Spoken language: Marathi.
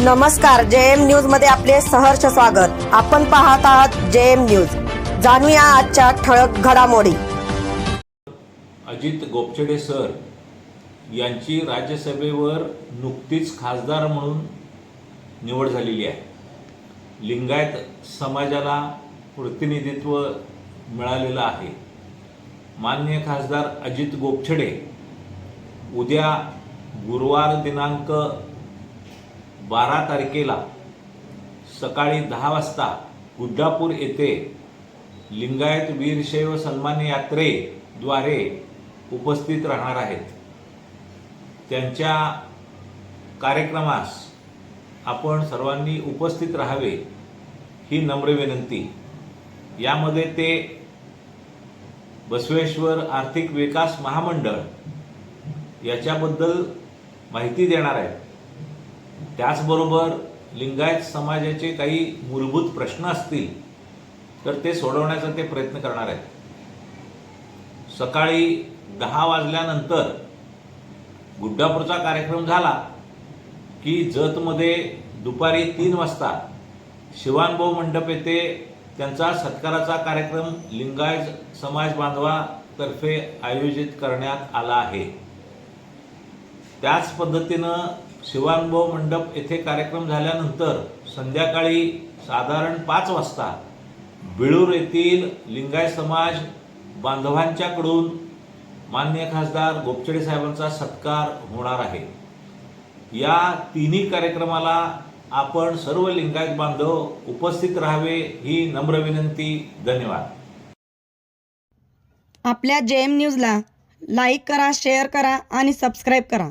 नमस्कार जे एम न्यूजमध्ये आपले सहर्ष स्वागत. आपण पाहत आहात जे एम न्यूज. जाणूया आजच्या ठळक घडामोडी. अजित गोपचडे सर यांची राज्यसभेवर नुकतीच खासदार म्हणून निवड झालेली आहे. लिंगायत समाजाला प्रतिनिधित्व मिळालेलं आहे. मान्य खासदार अजित गोपछडे उद्या गुरुवार दिनांक बारा तारखेला सकाळी दहा वाजता गुड्डापूर येथे लिंगायत वीरशैव सन्मान यात्रेद्वारे उपस्थित राहणार आहेत. त्यांच्या कार्यक्रमास आपण सर्वांनी उपस्थित राहावे ही नम्र विनंती. यामध्ये ते बसवेश्वर आर्थिक विकास महामंडळ याच्याबद्दल माहिती देणार आहेत. त्याचबरोबर लिंगायत समाजाचे काही मूलभूत प्रश्न असतील तर ते सोडवण्याचा ते प्रयत्न करणार आहेत. सकाळी दहा वाजल्यानंतर गुड्डापूरचा कार्यक्रम झाला की जतमध्ये दुपारी तीन वाजता शिवानभाऊ मंडप येथे त्यांचा सत्काराचा कार्यक्रम लिंगायत समाज बांधवातर्फे आयोजित करण्यात आला आहे. त्याच पद्धतीनं शिवानुभव मंडप येथे कार्यक्रम झाल्यानंतर संध्याकाळी साधारण पाच वाजता बिळूर येथील लिंगायत समाज बांधवांच्याकडून मान्य खासदार गोपचडे साहेबांचा सत्कार होणार आहे. या तिन्ही कार्यक्रमाला आपण सर्व लिंगायत बांधव उपस्थित राहावे ही नम्र विनंती धन्यवाद. आपल्या जे एम न्यूजला लाईक करा शेअर करा आणि सबस्क्राईब करा.